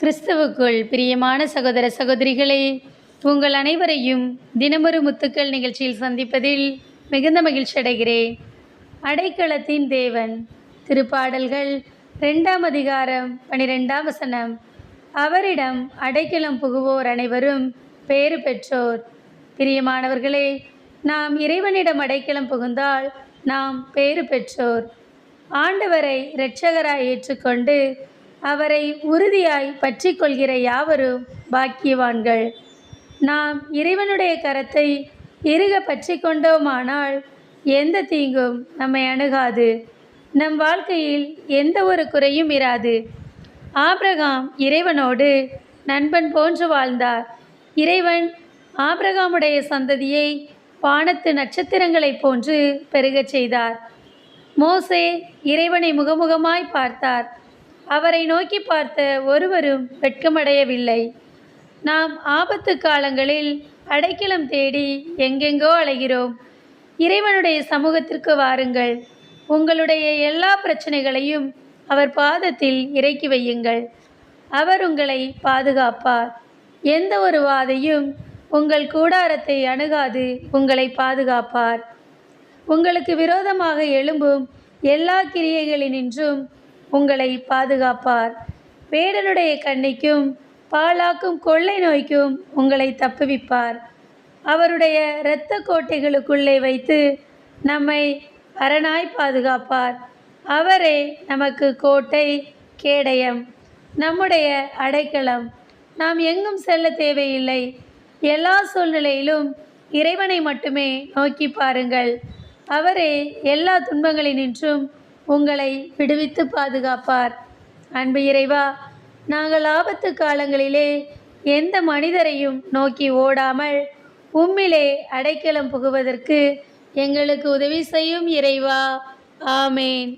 கிறிஸ்துவுக்குள் பிரியமான சகோதர சகோதரிகளே உங்கள் அனைவரையும் தினமொரு முத்துக்கள் நிகழ்ச்சியில் சந்திப்பதில் மிகுந்த மகிழ்ச்சி அடைகிறேன். அடைக்கலத்தின் தேவன் திருப்பாடல்கள் ரெண்டாம் அதிகாரம் பனிரெண்டாம் வசனம். அவரிடம் அடைக்கலம் புகுவோர் அனைவரும் பேறு பெற்றோர். பிரியமானவர்களே நாம் இறைவனிடம் அடைக்கலம் புகுந்தால் நாம் பேறு பெற்றோர். ஆண்டவரை இரட்சகராய் ஏற்றுக்கொண்டு அவரை உறுதியாய் பற்றி கொள்கிற யாவரும் பாக்கியவான்கள். நாம் இறைவனுடைய கரத்தை இறுக பற்றி கொண்டோமானால் எந்த தீங்கும் நம்மை அணுகாது. நம் வாழ்க்கையில் எந்த ஒரு குறையும் இராது. ஆபிரகாம் இறைவனோடு நண்பன் போன்று வாழ்ந்தார். இறைவன் ஆபிரகாமுடைய சந்ததியை வானத்து நட்சத்திரங்களைப் போன்று பெருகச் செய்தார். மோசே இறைவனை முகமுகமாய் பார்த்தார். அவரை நோக்கி பார்த்த ஒருவரும் வெட்கமடையவில்லை. நாம் ஆபத்து காலங்களில் அடைக்கலம் தேடி எங்கெங்கோ அலைகிறோம். இறைவனுடைய சமூகத்திற்கு வாருங்கள். உங்களுடைய எல்லா பிரச்சனைகளையும் அவர் பாதத்தில் இறக்கி வையுங்கள். அவர் உங்களை பாதுகாப்பார். எந்த ஒரு வாதையும் உங்கள் கூடாரத்தை அணுகாது உங்களை பாதுகாப்பார். உங்களுக்கு விரோதமாக எழும்பும் எல்லா கிரியைகளினின்றும் உங்களை பாதுகாப்பார். வேடனுடைய கண்ணிக்கும் பாழாக்கும் கொள்ளை நோய்க்கும் உங்களை தப்புவிப்பார். அவருடைய இரத்த கோட்டைகளுக்குள்ளே வைத்து நம்மை அரணாய் பாதுகாப்பார். அவரே நமக்கு கோட்டை கேடயம் நம்முடைய அடைக்கலம். நாம் எங்கும் செல்ல தேவையில்லை. எல்லா சூழ்நிலையிலும் இறைவனை மட்டுமே நோக்கி பாருங்கள். அவரே எல்லா துன்பங்களினின்றும் உங்களை விடுவித்து பாதுகாப்பார். அன்பு இறைவா நாங்கள் ஆபத்து காலங்களிலே எந்த மனிதரையும் நோக்கி ஓடாமல் உம்மிலே அடைக்கலம் புகுவதற்கு எங்களுக்கு உதவி செய்யும் இறைவா. ஆமேன்.